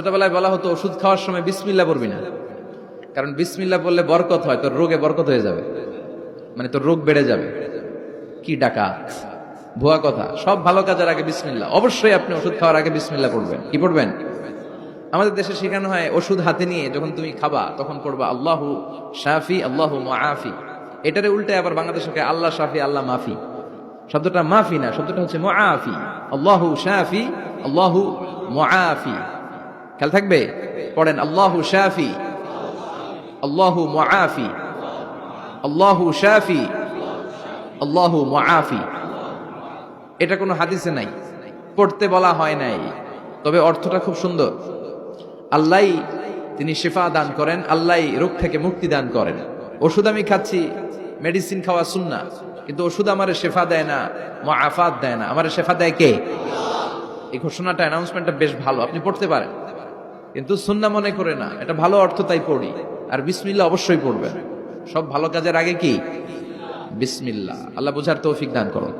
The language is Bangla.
ছোটবেলায় বলা হতো, ওষুধ খাওয়ার সময় বিসমিল্লা পড়বি না। কারণ বিসমিল্লা বললে বরকত হয়, তোর রোগে বরকত হয়ে যাবে। মানে তোর রোগ বেড়ে যাবে। কি ডাকা ভুয়া কথা। সব ভালো কাজের আগে বিসমিল্লা। অবশ্যই আপনি ওষুধ খাওয়ার আগে বিসমিল্লা পড়বেন। কি পড়বেন? আমাদের দেশে শেখানো হয়, ওষুধ হাতে নিয়ে যখন তুমি খাবা, তখন পড়বা আল্লাহু শাফি, আল্লাহু মাফি এটারে উল্টে আবার বাংলাদেশকে আল্লাহ শাফি, আল্লাহ মাফি। শব্দটা মাফি না, শব্দটা হচ্ছে মুআফি। আল্লাহু শাফি, আল্লাহু মুআফি। খেয়াল থাকবে? পড়েন, আল্লাহু শাফি, আল্লাহু মুআফি, আল্লাহু শাফি, আল্লাহু মুআফি। এটা কোনো হাদিসে নাই। পড়তে বলা হয় নাই। তবে অর্থটা খুব সুন্দর। আল্লাহ তিনি শেফা দান করেন, আল্লাহ রোগ থেকে মুক্তি দান করেন। ওষুধ আমি খাচ্ছি, মেডিসিন খাওয়া সুন্না, কিন্তু ওষুধ আমার শেফা দেয় না আফাত দেয় না। আমার শেফা দেয় কে? এই ঘোষণাটা, অ্যানাউন্সমেন্টটা বেশ ভালো। আপনি পড়তে পারেন। কিন্তু সুন্না মনে করে না। এটা ভালো অর্থ তাই পড়ি। আর বিসমিল্লা অবশ্যই পড়বেন। সব ভালো কাজের আগে কি? বিসমিল্লা আল্লাহ বুঝার তৌফিক দান করুন।